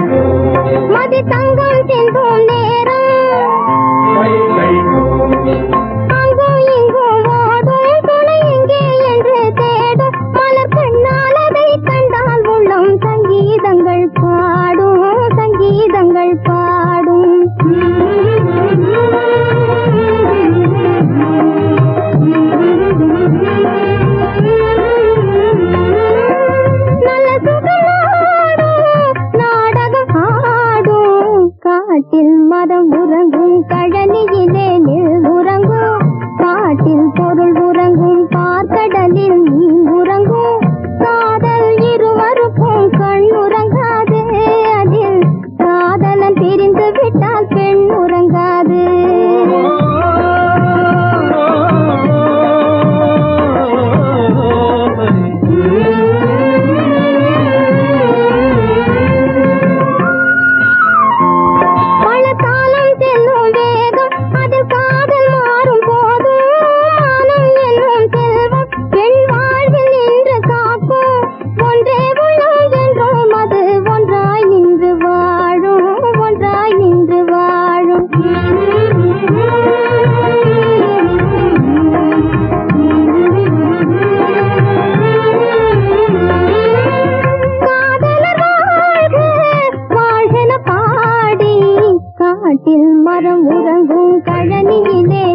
まで弾丸線飛んで காட்டில் மரம் உறங்கும் கழனியிலே.